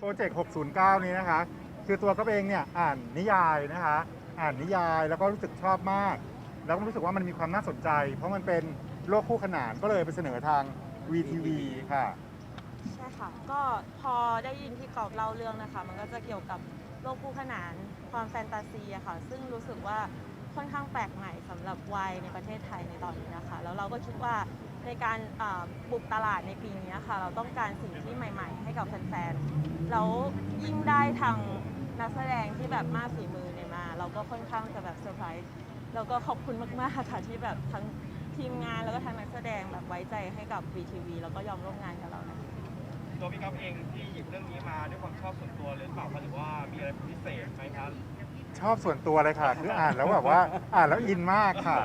โปรเจกต์ 609 นี้นะคะ คือตัวก็เองเนี่ยอ่านนิยายนะคะ อ่านนิยายแล้วก็รู้สึกชอบมาก แล้วก็รู้สึกว่ามันมีความน่าสนใจ เพราะมันเป็นโลกคู่ขนานก็เลยไปเสนอทาง VTV ค่ะ ใช่ค่ะ ก็พอได้ยินพี่กอบเล่าเรื่องนะคะ มันก็จะเกี่ยวกับโลกคู่ขนานความแฟนตาซีอะค่ะ ซึ่งรู้สึกว่าค่อนข้างแปลกใหม่สำหรับวัยในประเทศไทยในตอนนี้นะคะ แล้วเราก็คิดว่า ในการอ่าบุกตลาดในปีนี้ค่ะ เราต้องการสิ่งที่ใหม่ ๆ ให้กับแฟนๆแล้วยิ่งได้ทางนักแสดงที่แบบมากฝีมือเนี่ยมา เราก็ค่อนข้างจะแบบเซอร์ไพรส์แล้วก็ขอบคุณมากๆค่ะที่แบบทั้งทีมงานแล้วก็ทางนักแสดงแบบไว้ใจให้กับ VTV แล้วก็ยอมร่วมงานกับเรานะคะตัวพี่ก๊อฟเองที่หยิบเรื่องนี้มาด้วยความชอบส่วนตัวเลยหรือเปล่าคะหรือว่ามีอะไรพิเศษไหมครับชอบส่วนตัวเลยค่ะ คืออ่านแล้วแบบว่า อ่านแล้วอินมากค่ะ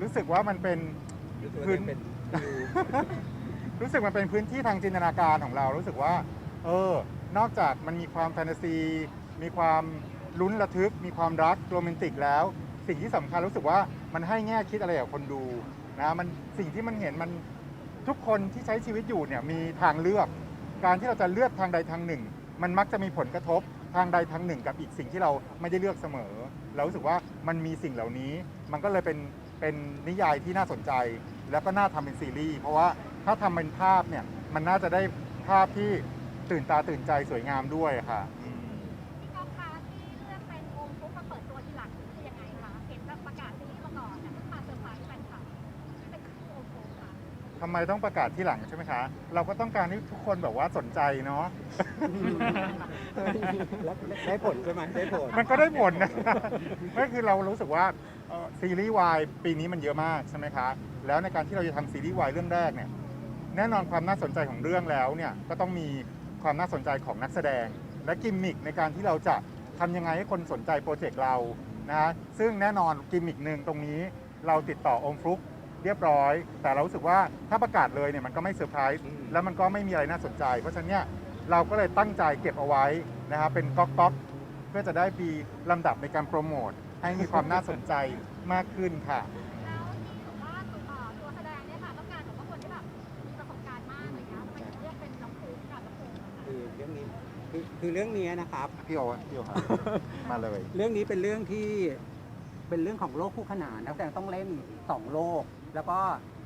รู้สึกว่ามันเป็นพื้น รู้สึกมันเป็นพื้นที่ทางจินตนาการของเรา รู้สึกว่า เออ นอกจากมันมีความแฟนตาซี มีความลุ้นระทึก มีความรักโรแมนติกแล้ว สิ่งที่สำคัญรู้สึกว่ามันให้แง่คิดอะไรกับคนดูนะมันสิ่งที่มันเห็นมันทุกคนที่ใช้ชีวิตอยู่เนี่ยมีทางเลือก การที่เราจะเลือกทางใดทางหนึ่ง มันมักจะมีผลกระทบทางใดทางหนึ่งกับอีกสิ่งที่เราไม่ได้เลือกเสมอ เรารู้สึกว่ามันมีสิ่งเหล่านี้ มันก็เลยเป็น เป็นนิยายที่น่าสนใจ แล้วก็น่าทำเป็นซีรีส์เพราะว่าถ้าทำเป็นภาพเนี่ยมันน่าจะได้ภาพที่ตื่นตาตื่นใจสวยงามด้วยค่ะ ทำไมต้องประกาศที่หลังใช่ไหมคะ เราก็ต้องการให้ทุกคนแบบว่าสนใจเนาะ แล้วได้ผลใช่ไหมได้ผล มันก็ได้ผลนะไม่คือเรารู้สึกว่าเอ่อซีรีส์วายปีนี้มันเยอะมากใช่ไหมคะ แล้วในการที่เราจะทำซีรีส์วายเรื่องแรกเนี่ย แน่นอนความน่าสนใจของเรื่องแล้วเนี่ยก็ต้องมีความน่าสนใจของนักแสดง และกิมมิคในการที่เราจะทำยังไงให้คนสนใจโปรเจกต์เรานะฮะซึ่งแน่นอนกิมมิคหนึ่งตรงนี้เราติดต่อองค์ฟลุก เรียบร้อย แต่เรารู้สึกว่าถ้าประกาศเลยเนี่ยมันก็ไม่เซอร์ไพรส์อืม แล้วมันก็ไม่มีอะไรน่าสนใจ เพราะฉะนั้นเนี่ยเราก็เลยตั้งใจเก็บเอาไว้นะครับเป็นก๊อกก๊อกๆเพื่อจะได้มีลำดับในการโปรโมทให้มีความน่าสนใจมากขึ้นค่ะ แล้วที่บอกว่าตัวเอ่อตัวแสดงเนี่ยค่ะต้องการแบบว่าคนที่แบบมีประสบการณ์มากอะไรเงี้ยทำไมถึงเลือกเป็นน้องฟุกกับน้องฟุกอะคะคือเรื่องนี้คือคือเรื่องนี้นะครับ พี่โอพี่โอครับ มาเลย เรื่องนี้เป็นเรื่องที่ เป็นเรื่องของโลกคู่ขนานนักแสดงต้องเล่นสองโลก แล้วก็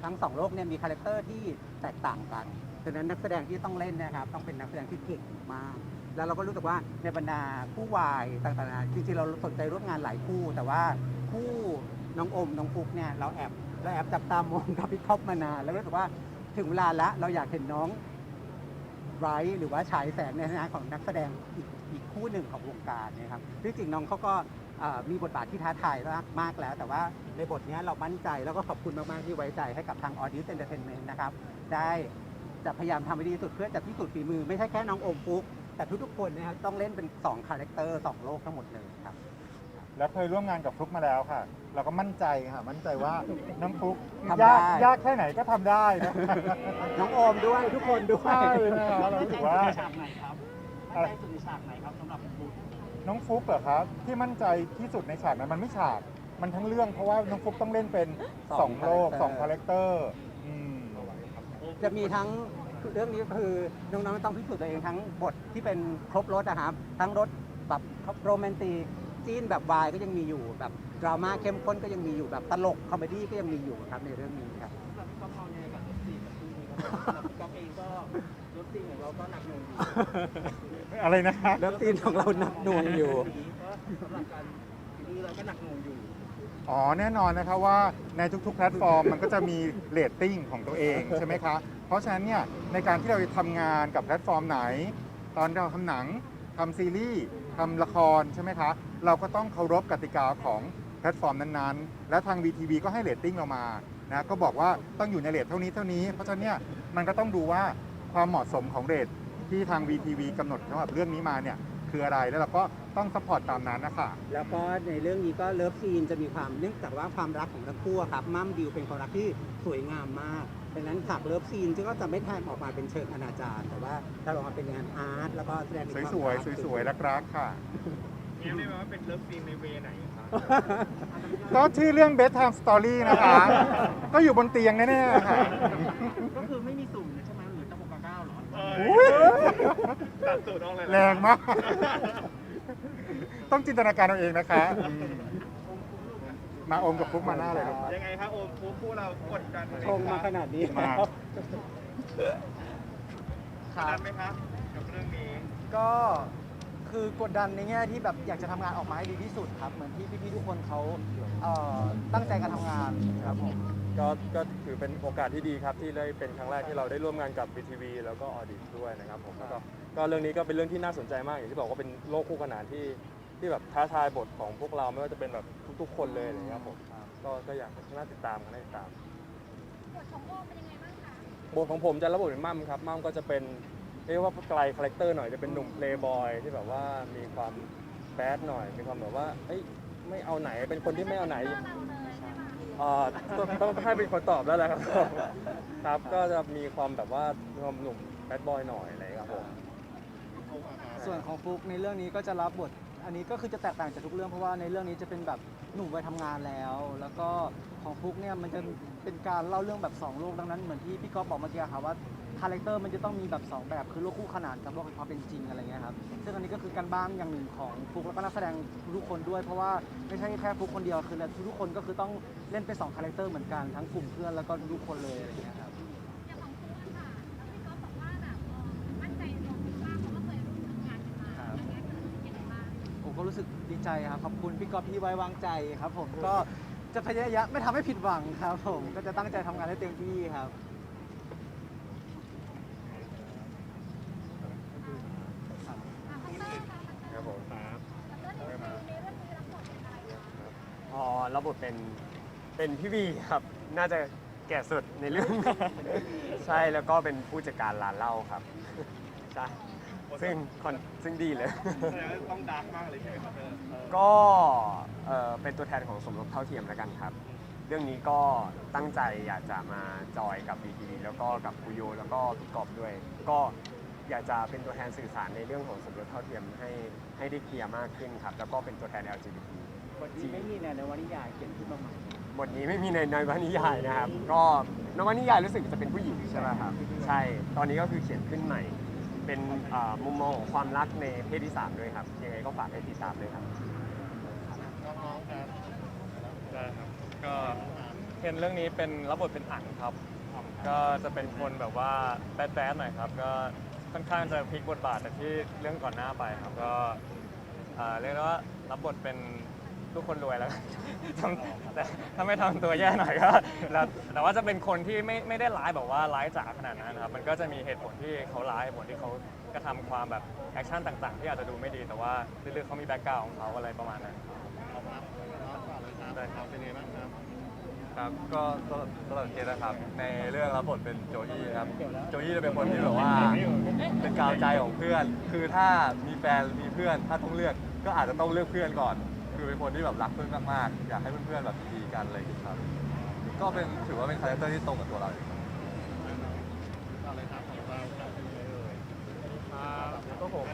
ทั้งสองโลกเนี่ยมีคาแรคเตอร์ที่แตกต่างกันดังนั้นนักแสดงที่ต้องเล่นนะครับต้องเป็นนักแสดงที่เก่งมาก แล้วเราก็รู้สึกว่าในบรรดาคู่วายต่างๆนานาจริงๆเราสนใจร่วมงานหลายคู่ แต่ว่าคู่น้องอมน้องฟุกเนี่ยเราแอบเราแอบจับตามองกับพี่ท็อปมานานแล้วรู้สึกว่าถึงเวลาละเราอยากเห็นน้องไรหรือว่าฉายแสงในฐานะของนักแสดงอีกอีกคู่หนึ่งของวงการนะครับที่จริงน้องเขาก็ มีบทบาทที่ท้าทายมากมากแล้ว แต่ว่าในบทเนี้ยเรามั่นใจแล้วก็ขอบคุณมาก ๆ ที่ไว้ใจให้กับทาง Audience Entertainment นะครับ ได้จะพยายามทำให้ดีที่สุดเพื่อจะพิสูจน์ฝีมือ ไม่ใช่แค่น้องโอมฟุก แต่ทุก ๆ คนนะครับต้องเล่นเป็น 2 คาแรคเตอร์ 2 โลกทั้งหมดเลยครับ แล้วเคยร่วมงานกับฟลุกมาแล้วค่ะ เราก็มั่นใจค่ะ มั่นใจว่าน้องฟลุกทำได้ ยากยากแค่ไหนก็ทำได้นะ น้องโอมด้วยทุกคนด้วย ใช่นะครับเรารู้สึกว่า ฉากไหนครับมั่นใจสุดในฉากไหนครับสำหรับคุณ น้องฟลุกเหรอครับ ที่มั่นใจที่สุดในฉากนั้นมันไม่ฉากมันทั้งเรื่องเพราะว่าน้องฟลุกต้องเล่นเป็นสสอองงโลก character สองคาแรคเตอร์อืม จะมีทั้งเรื่องนี้คือน้องๆต้องพิสูจน์ตัวเองทั้งบทที่เป็นครบรถนะครับ ทั้งรถแบบโรแมนติกจีนแบบวายก็ยังมีอยู่แบบดราม่าเข้มข้นก็ยังมีอยู่แบบตลกคอมเมดี้ก็ยังมีอยู่ครับในเรื่องนี้ครับ แบบพี่ก๊อฟมองยังไงกับรถซีนกับคู่นี้ครับพี่ก๊อฟเองก็รถ ซีนของเราก็หนักหน่วงอยู่อะไรนะครับ เลิฟซีนของเราหนักหน่วงอยู่ ก็สำหรับการคือเราก็หนักหน่วงอยู่ อ๋อแน่นอนนะครับว่าในทุกๆแพลตฟอร์มมันก็จะมีเรตติ้งของตัวเองใช่ไหมคะ เพราะฉะนั้นเนี่ยในการที่เราจะทำงานกับแพลตฟอร์มไหน ตอนเราทำหนังทำซีรีส์ทำละครใช่ไหมคะ เราก็ต้องเคารพกติกาของแพลตฟอร์มนั้นๆ และทาง VTV ก็ให้เรตติ้งเรามานะก็บอกว่าต้องอยู่ในเรตเท่านี้เท่านี้ เพราะฉะนั้นเนี่ยมันก็ต้องดูว่า ความเหมาะสมของเรตที่ทาง VTV กำหนดสำหรับเรื่องนี้มาเนี่ยคืออะไรแล้วเราก็ต้องสปอร์ตตามนั้นนะคะ แล้วก็ในเรื่องนี้ก็เลิฟซีนจะมีความเนื่องจากว่าความรักของทั้งคู่อะครับมั่มดิวเป็นความรักที่สวยงามมากดังนั้นฉากเลิฟซีนก็จะไม่แทนออกมาเป็นเชิงอนาจารแต่ว่าถ้าออกมาเป็นงานอาร์ตแล้วก็แสดงถึงความสวยรัก ๆ สวยๆ รักๆ ค่ะ เรียกได้ไหมว่าเป็นเลิฟซีนในเวไหนครับ ก็ชื่อเรื่อง bedtime story นะคะ ก็อยู่บนเตียงแน่ๆค่ะ ก็คือไม่มีสุ่มใช่ไหมหรือ ตะบกกะเก้าหรออุ๊ยแต่สูตรน้องเลยนะแรงมาก ต้องจินตนาการเอาเองนะคะอืมมาอมกับฟุกมาหน้าเลยลูกยังไงครับโอมฟูคู่เรากดดันไหชงมาขนาดนี้มาครับกดดันไหมครับกับเรื่องนี้ก็คือกดดันในแง่ที่แบบอยากจะทำงานออกมาให้ดีที่สุดครับ เหมือนที่พี่ๆทุกคนเขาเอ่อตั้งใจการทำงานครับผม ก็ก็ถือเป็นโอกาสที่ดีครับที่ได้เป็นครั้งแรกที่เราได้ร่วมงานกับ VTV แล้วก็ออดิตด้วยนะครับผมแล้วก็ก็เรื่องนี้ก็เป็นเรื่องที่น่าสนใจมากอย่างที่บอกว่าเป็นโลกคู่ขนานที่ที่แบบท้าทายบทของพวกเราไม่ว่าจะเป็นแบบทุกๆ คนเลยอะไรอย่างเงี้ยครับผมก็ก็อยากน่าติดตามกันน่าติดตามบทของโอมเป็นยังไงบ้างคะบทของผมจะรับบทเป็นมั่มครับมั่มก็จะเป็นเรียกว่าไกลคาแรคเตอร์หน่อยจะเป็นหนุ่มเพลย์บอยที่แบบว่ามีความแบดหน่อยมีความแบบว่าเอ้ยไม่เอาไหนเป็นคนที่ไม่เอาไหนเรา เอ่อต้องต้องให้เป็นคนตอบแล้วแหละครับครับก็จะมีความแบบว่าความหนุ่มแบดบอยหน่อยอะไรครับผม ส่วนของฟลุกในเรื่องนี้ก็จะรับบท อันนี้ก็คือจะแตกต่างจากทุกเรื่องเพราะว่าในเรื่องนี้จะเป็นแบบหนุ่มวัยทำงานแล้ว แล้วก็ของฟลุกเนี่ยมันจะเป็นการเล่าเรื่องแบบสองโลกดังนั้นเหมือนที่พี่ก๊อฟบอกเมื่อกี้ค่ะว่าคาแรคเตอร์มันจะต้องมีแบบสองแบบคือโลกคู่ขนานกับโลกแห่งความเป็นจริงอะไรเงี้ยครับซึ่งอันนี้ก็คือการบ้านอย่างหนึ่งของฟลุกแล้วก็นักแสดงทุกคนด้วย เพราะว่าไม่ใช่แค่ฟลุกคนเดียวคือทุกๆคนก็คือต้องเล่นเป็นสองคาแรคเตอร์เหมือนกันทั้งกลุ่มเพื่อนแล้วก็ทุกๆคนเลยอะไรเงี้ยครับ ใจครับขอบคุณพี่ก๊อฟที่ไว้วางใจครับ ผมก็จะพยายามไม่ทำให้ผิดหวังครับ ผมก็จะตั้งใจทำงานให้เต็มที่ครับอะคอปเตอร์ค่ะครับผมคอปเตอร์ในเรื่องนี้รับบทเป็นอะไรคะอ๋อรับบทเป็นเป็นพี่บีครับ น่าจะแก่สุดในเรื่อง ใช่แล้วก็เป็นผู้จัดการร้านเหล้าครับ ใช่ ซึ่งคอนซึ่งดีเลย แสดงว่าต้องดาร์กมากเลยใช่ไหมครับเธอก็เอ่อเป็นตัวแทนของสมรสเท่าเทียมแล้วกันครับ เรื่องนี้ก็ตั้งใจอยากจะมาจอยกับ BTV แล้วก็กับคุโยแล้วก็พี่กอบด้วย ก็อยากจะเป็นตัวแทนสื่อสารในเรื่องของสมรสเท่าเทียมให้ให้ได้เคลียร์มากขึ้นครับ แล้วก็เป็นตัวแทน LGBT บทนี้ไม่มีในนวนิยายเขียนขึ้นมาใหม่บทนี้ไม่มีในนวนิยายนะครับ ก็นวนิยายรู้สึกจะเป็นผู้หญิงใช่ไหมครับ ใช่ ตอนนี้ก็คือเขียนขึ้นใหม่ เป็นอ่ามุมมองของความรักในเพศที่สามด้วยครับยังไงก็ฝากให้ติดตามด้วยครับได้ครับก็เคนเรื่องนี้เป็นรับบทเป็นอั๋นครับ ก็จะเป็นคนแบบว่าแบดๆหน่อยครับ ก็ค่อนข้างจะพลิกบทบาทจากที่เรื่องก่อนหน้าไปครับก็อ่าเรียกได้ว่ารับบทเป็น ทุกคนรวยแล้วกันทำแต่ถ้าไม่ทำตัวแย่หน่อยก็แล้วแต่ว่าจะเป็นคนที่ไม่ไม่ได้ร้ายแบบว่าร้ายจ๋าขนาดนั้นนะครับมันก็จะมีเหตุผลที่เขาร้ายเหตุผลที่เขากระทำความแบบแอคชั่นต่างๆ ที่อาจจะดูไม่ดีแต่ว่าลึกๆเขามีแบ็กกราวด์ของเขาอะไรประมาณนั้นได้ครับเป็นไงบ้างครับครับก็สำหรับสำหรับเคสนะครับ ในเรื่องรับบทเป็นโจอี้ครับโจอี้จะเป็นคนที่แบบว่า เป็นกาวใจของเพื่อน คือถ้ามีแฟนมีเพื่อนถ้าต้องเลือกก็อาจจะต้องเลือกเพื่อนก่อน คือเป็นคนที่แบบรักเพื่อนมากๆ อยากให้เพื่อนๆแบบดีกันอะไรอย่างเงี้ยครับ ก็เป็นถือว่าเป็นคาแรคเตอร์ที่ตรงกับตัวเราอยู่ครับครับก็ผม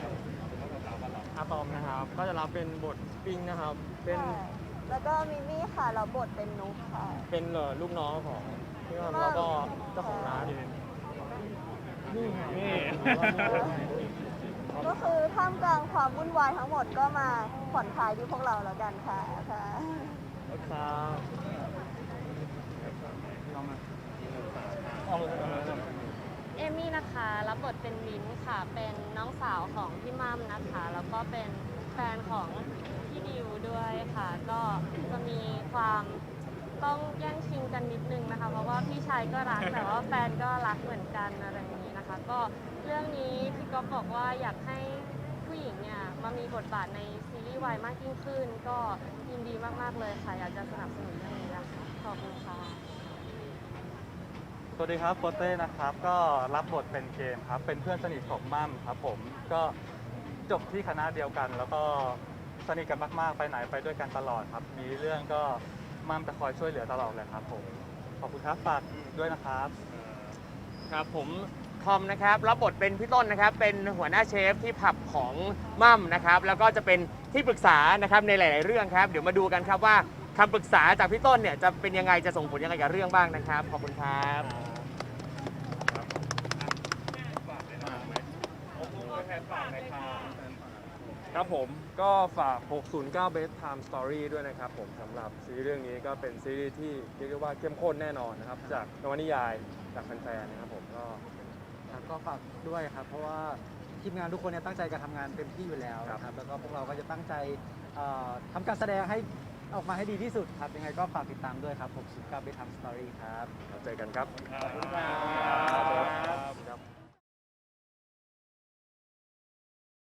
อาตอมนะครับ ก็จะรับเป็นบทปิงนะครับ เป็นแล้วก็มิมี่ค่ะรับบทเป็นนุ๊กค่ะ เป็นเอ่อลูกน้องของพี่มัมแล้วก็เจ้าของร้านนี่นี่ ก็คือท่ามกลางความวุ่นวายทั้งหมดก็มาผ่อนคลายที่พวกเราแล้วกันค่ะค่ะครับเอมี่นะคะรับบทเป็นมิ้นท์ค่ะ เป็นน้องสาวของพี่มัมนะคะ แล้วก็เป็นแฟนของพี่ดิวด้วยค่ะ ก็จะมีความต้องแย่งชิงกันนิดนึงนะคะ เพราะว่าพี่ชายก็รักแต่ว่าแฟนก็รักเหมือนกันอะไรอย่างนี้นะคะ ก็เรื่องนี้พี่ก๊อฟบอกว่าอยากให้ผู้หญิงเนี่ยมามีบทบาทในซีรีส์วายมากยิ่งขึ้น ก็ยินดีมากๆเลยค่ะอยากจะสนับสนุนเรื่องนี้นะคะขอบคุณค่ะสวัสดีครับโปเต้นะครับ ก็รับบทเป็นเกมครับ เป็นเพื่อนสนิทของมั่มครับผมก็จบที่คณะเดียวกัน แล้วก็สนิทกันมากๆ ไปไหนไปด้วยกันตลอดครับ มีเรื่องก็มั่มจะคอยช่วยเหลือตลอดเลยครับผม ขอบคุณครับฝากด้วยนะครับ ครับผม ทอมนะครับรับบทเป็นพี่ต้นนะครับ เป็นหัวหน้าเชฟที่ผับของมั่มนะครับ แล้วก็จะเป็นที่ปรึกษานะครับในหลาย ๆ เรื่องครับ เดี๋ยวมาดูกันครับว่าคำปรึกษาจากพี่ต้นเนี่ยจะเป็นยังไงจะส่งผลยังไงกับเรื่องบ้างนะครับ ขอบคุณครับคทนฝากเลยค่ะครับผมก็ฝาก 609 Best Time Story ด้วยนะครับผมสำหรับซีรีส์เรื่องนี้ก็เป็นซีรีส์ที่เรียกได้ว่าเข้มข้นแน่นอนนะครับ จากนวนิยายจากแฟนๆนะครับผมก็ ครับก็ฝากด้วยครับ เพราะว่าทีมงานทุกคนเนี่ยตั้งใจการทำงานเต็มที่อยู่แล้วนะครับ แล้วก็พวกเราก็จะตั้งใจเอ่อทำการแสดงให้ออกมาให้ดีที่สุดครับ ยังไงก็ฝากติดตามด้วยครับ69 Bit Time Story ครับเราเจอกันครับขอบคุณครับครับ